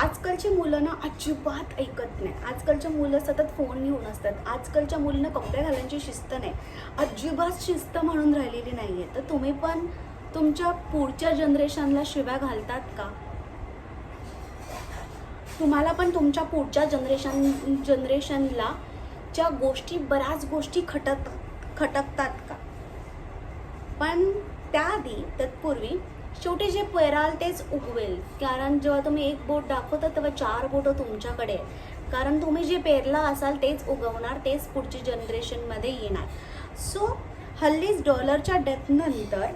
आजकालची मुलं ना अजिबात ऐकत नाही. आजकालच्या मुलं सतत फोन घेऊन असतात. आजकालच्या मुलींना कपडे घालायची शिस्त नाही. अजिबात शिस्त म्हणून राहिलेली नाही आहे तर तुम्ही पण तुमच्या पुढच्या जनरेशनला शिव्या घालतात का? तुम्हाला पण तुमच्या पुढच्या जनरेशन जनरेशनला ज्या गोष्टी बऱ्याच गोष्टी खटक खटकतात का? पण त्याआधी तत्पूर्वी शेवटी जे पेराल तेच उगवेल. कारण जेव्हा तुम्ही एक बोट दाखवता तेव्हा चार बोटं तुमच्याकडे आहेत. कारण तुम्ही जे पेरला असाल तेच उगवणार तेच पुढच्या जनरेशनमध्ये येणार. सो हल्लीच डॉलरच्या डेथनंतर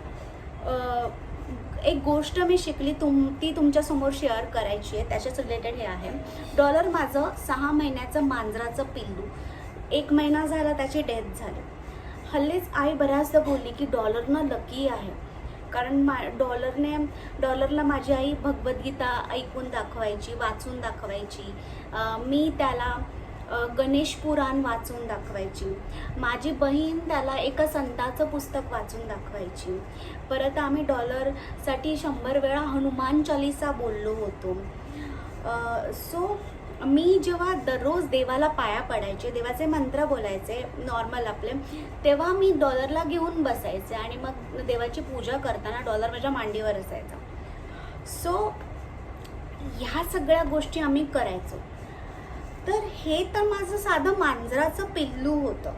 एक गोष्ट मी शिकली तुम ती तुमच्यासमोर शेअर करायची आहे. त्याच्याच रिलेटेड हे आहे. डॉलर माझं सहा महिन्याचं मांजराचं पिल्लू. एक महिना झाला त्याची डेथ झाली. हल्लीच आई बऱ्याचदा बोलली की डॉलरनं लकी आहे. कारण मा डॉलरने डॉलरला माझी आई भगवद्गीता ऐकून दाखवायची वाचून दाखवायची. मी त्याला गणेश पुराण वाचून दाखवायची. माझी बहीण त्याला एका संताचं पुस्तक वाचून दाखवायची. परत आम्ही डॉलरसाठी शंभर वेळा हनुमान चालिसा बोललो होतो. सो मी जेव्हा दररोज देवाला पाया पडायचे देवाचे मंत्र बोलायचे नॉर्मल आपले तेव्हा मी डॉलरला घेऊन बसायचे आणि मग देवाची पूजा करताना डॉलर माझ्या मांडीवर असायचा. सो ह्या सगळ्या गोष्टी आम्ही करायचो. तर हे तर माझं साधं मांजराचं पिल्लू होतं.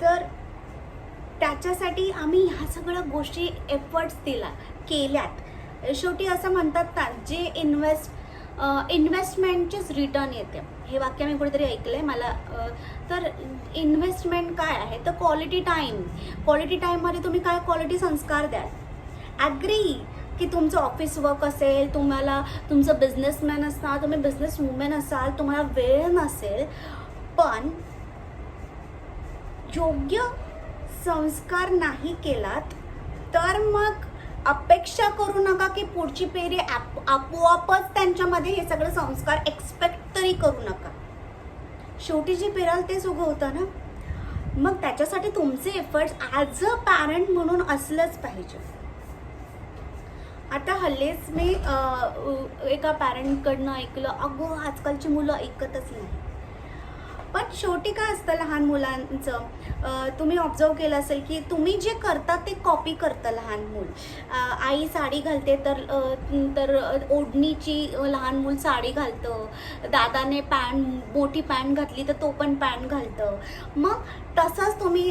तर त्याच्यासाठी आम्ही ह्या सगळ्या गोष्टी एफर्ट्स दिला केल्यात. शेवटी असं म्हणतात ना जे इन्व्हेस्ट इन्व्हेस्टमेंटचेच रिटर्न येते. हे वाक्य मी कुठेतरी ऐकलं आहे मला तर इन्व्हेस्टमेंट काय आहे? तर क्वालिटी टाईम क्वालिटी टाईममध्ये तुम्ही काय क्वालिटी संस्कार द्याल? ॲग्री की तुमचं ऑफिस वर्क असेल तुम्हाला तुमचं बिझनेसमॅन असाल तुम्ही बिझनेस वुमेन असाल तुम्हाला वेळ नसेल पण योग्य संस्कार नाही केलात तर मग अपेक्षा करू नका की पुढची पिढी आप आपोआपच त्यांच्यामध्ये हे सगळे संस्कार एक्सपेक्ट तरी करू नका. शेवटी जे पेराल तेच उगवतं ना? मग त्याच्यासाठी तुमचे एफर्ट्स ॲज अ पॅरेंट म्हणून असलंच पाहिजे. आता हल्लीच मी एका पॅरेंटकडनं ऐकलं. अगो आजकालची मुलं ऐकतच नाही पण शेवटी काय असतं लहान मुलांचं? तुम्ही ऑब्झर्व केलं असेल की तुम्ही जे करता ते कॉपी करतं लहान मूल. आई साडी घालते तर तर ओढणीची लहान मूल साडी घालतं. दादाने पॅन्ट मोठी पॅन्ट घातली तर तो पण पॅन्ट घालतं. मग तसंच तुम्ही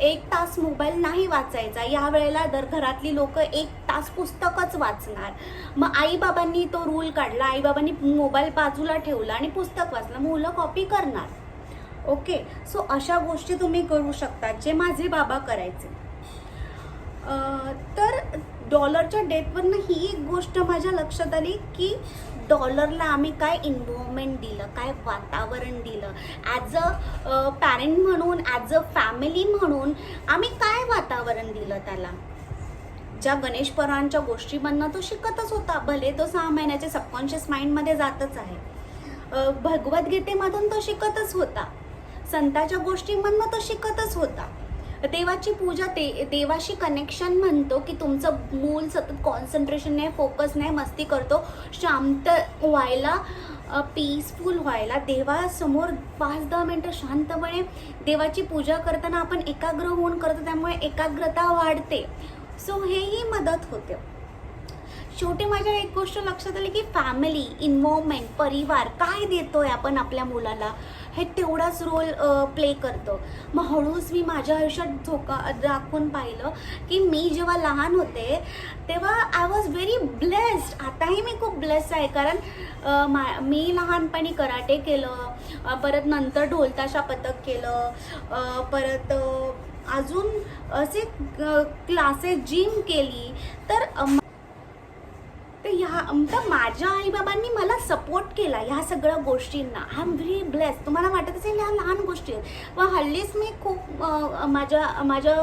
एक तास मोबाईल नाही वाचायचा. या वेळेला दर घरातली लोक एक तास पुस्तकच वाचणार. मग आईबाबांनी तो रूल काढला. आईबाबांनी मोबाईल बाजूला ठेवला आणि पुस्तक वाचलं. मुलं कॉपी करणार. ओके सो अशा गोष्टी तुम्ही करू शकता जे माझे बाबा करायचे. तर डॉलरच्या डेटवरनं ही एक गोष्ट माझ्या लक्षात आली की डॉलरला आम्ही काय इन्व्हॉल्वमेंट दिलं काय वातावरण दिलं. ॲज अ पॅरेंट म्हणून ॲज अ फॅमिली म्हणून आम्ही काय वातावरण दिलं त्याला? ज्या गणेश परांच्या गोष्टीमधनं तो शिकतच होता भले तो सहा महिन्याच्या सबकॉन्शियस माइंडमध्ये जातच आहे. भगवद्गीतेमधून तो शिकतच होता. संताच्या गोष्टींमधनं तो शिकतच होता. देवाची पूजा ते देवाशी कनेक्शन म्हणतो की तुमचं मूल सतत कॉन्सन्ट्रेशन नाही फोकस नाही मस्ती करतो. शांत व्हायला पीसफुल व्हायला देवासमोर पाच दहा मिनटं शांतपणे देवाची पूजा करताना आपण एकाग्र होऊन करतो त्यामुळे एकाग्रता वाढते. सो हेही मदत होते. शेवटी माझ्या एक गोष्ट लक्षात आली की फॅमिली इन्व्हॉल्वमेंट परिवार काय देतोय आपण आपल्या मुलाला? हे तेवढाच रोल प्ले करतं. मग हळूच मी माझ्या आयुष्यात झोका दाखवून पाहिलं की मी जेव्हा लहान होते तेव्हा आय वॉज व्हेरी ब्लेस्ड आताही मी खूप ब्लेस्ड आहे. कारण मा मी लहानपणी कराटे केलं परत नंतर ढोलताशा पथक केलं परत अजून असे क्लासेस जिम केली. तर तर माझ्या आईबाबांनी मला सपोर्ट केला ह्या सगळ्या गोष्टींना. आय एम व्हेरी ब्लेस तुम्हाला वाटत असेल ह्या लहान गोष्टी आहेत. व हल्लीच मी खूप माझ्या माझ्या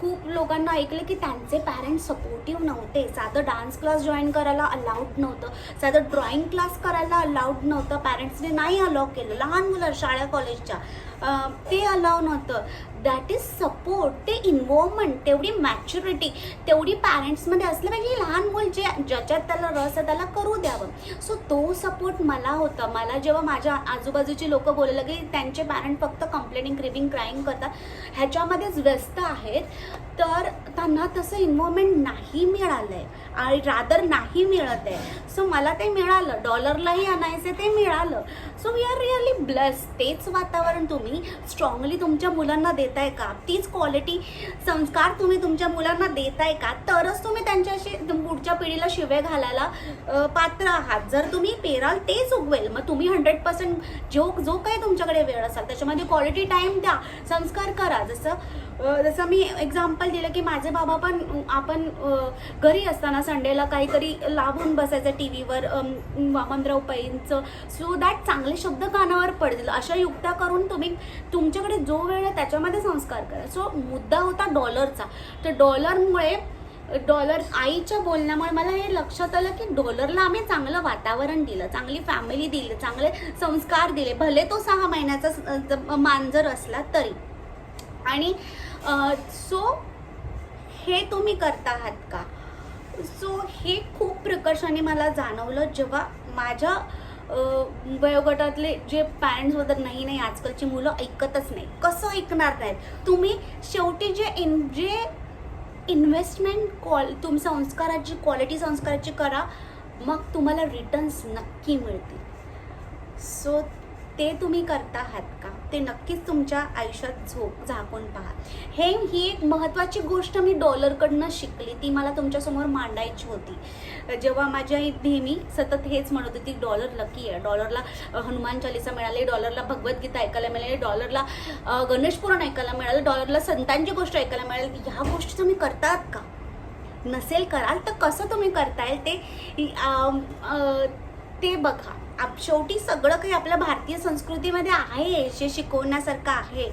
खूप लोकांना ऐकलं की त्यांचे पॅरेंट्स सपोर्टिव्ह नव्हते. साधं डान्स क्लास जॉईन करायला अलाउड नव्हतं. साधं ड्रॉइंग क्लास करायला अलाउड नव्हतं. पॅरेंट्सने नाही अलाव केलं. लहान मुलं शाळा कॉलेजच्या ते अलाव नव्हतं. दॅट इज सपोर्ट ते इन्व्हॉल्वमेंट तेवढी मॅच्युरिटी तेवढी पॅरेंट्समध्ये असलं पाहिजे लहान मूल जे ज्याच्यात त्याला रस आहे त्याला करू द्यावं. सो तो सपोर्ट मला होता. मला जेव्हा माझ्या आजूबाजूची लोकं बोलायला की त्यांचे पॅरेंट फक्त कंप्लेनिंग क्रिविंग क्राईंग करतात ह्याच्यामध्येच व्यस्त आहेत तर त्यांना तसं इन्व्हॉल्वमेंट नाही मिळालं आहे आणि रादर नाही मिळत आहे. सो मला ते मिळालं. डॉलरलाही आणायचं ते मिळालं. So we are really bless तेच वातावरण तुम्ही स्ट्रॉंगली तुमच्या मुलांना देताय का? तीच क्वालिटी संस्कार तुम्ही तुमच्या मुलांना देताय का? तरच तुम्ही त्यांच्याशी पुढच्या पिढीला शिवे घालायला पात्र आहात. जर तुम्ही पेराल तेच उगवेल. मग तुम्ही हंड्रेड पर्सेंट जो जो काही तुमच्याकडे वेळ असाल त्याच्यामध्ये क्वालिटी टाईम द्या. संस्कार करा. जसं जसं मी एक्झाम्पल दिलं की माझे बाबा पण आपण घरी असताना संडेला काहीतरी लावून बसायचं टी व्हीवर वामनराव पैंचं. सो दॅट चांगले शब्द कानावर पडतील. अशा युक्त्या करून तुम्ही तुमच्याकडे जो वेळ आहे त्याच्यामध्ये संस्कार करा. सो मुद्दा होता डॉलरचा. तर डॉलरमुळे डॉलर आईच्या बोलण्यामुळे मला हे लक्षात आलं की डॉलरला आम्ही चांगलं वातावरण दिलं चांगली फॅमिली दिली चांगले संस्कार दिले. भले तो सहा महिन्याचा मांजर असला तरी. आणि सो हे तुम्ही करता आहात का? सो हे खूप प्रकर्षाने मला जाणवलं जेव्हा माझ्या वयोगटातले जे पॅरेंट्स वगैरे नाही नाही आजकालची मुलं ऐकतच नाही. कसं ऐकणार नाहीत? तुम्ही शेवटी जे इन जे इन्व्हेस्टमेंट कॉल तुम संस्काराची क्वालिटी संस्काराची करा मग तुम्हाला रिटर्न्स नक्की मिळतील. सो ते तुम्ही करता आहात का? ते नक्कीच तुमच्या आयुष्यात झोप झाकून पहा. हे ही एक महत्त्वाची गोष्ट मी डॉलरकडनं शिकली. ती मला तुमच्यासमोर मांडायची होती. जेव्हा माझी आई नेहमी सतत हेच म्हणत होती डॉलर लकी आहे. डॉलरला हनुमान चालिसा मिळाली डॉलरला भगवद्गीता ऐकायला मिळाली डॉलरला अ, गणेश पुराण ऐकायला मिळालं डॉलरला संतांची गोष्ट ऐकायला मिळाली. ह्या गोष्टी तुम्ही करतात का? नसेल कराल तर कसं तुम्ही करताय? ते ते बघा. आप शेवटी सगळं काही आपल्या भारतीय संस्कृतीमध्ये आहे जे शिकवण्यासारखं आहे.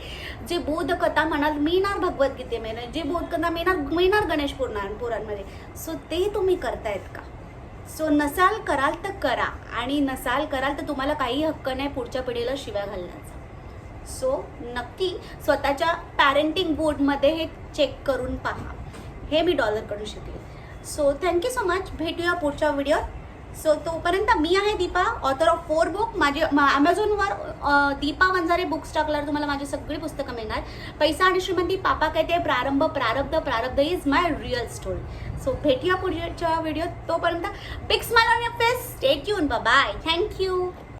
जे बोधकथा म्हणाल मिळणार भगवद्गीतेमध्ये जे बोधकथा मिळणार मिळणार गणेश पुराण पुराणमध्ये. सो ते तुम्ही करतायत का? सो नसाल कराल तर करा आणि नसाल कराल तर तुम्हाला काही हक्क नाही पुढच्या पिढीला शिव्या घालण्याचा. सो नक्की स्वतःच्या पॅरेंटिंग बोर्डमध्ये हे चेक करून पहा. हे मी डॉलरकडून शिकले. सो थँक्यू सो मच भेटूया पुढच्या व्हिडिओत सो तोपर्यंत मी आहे Deepa author of four book माझे ॲमेझॉनवर दीपा वंजारे बुक्स टाकल्यावर तुम्हाला माझी सगळी पुस्तकं मिळणार. पैसा आणि श्रीमंती पापा काय ते प्रारंभ Prarabdh Prarabdh is my real story so भेटूया पुढच्या व्हिडिओत तोपर्यंत big smile on your face stay tune bye thank you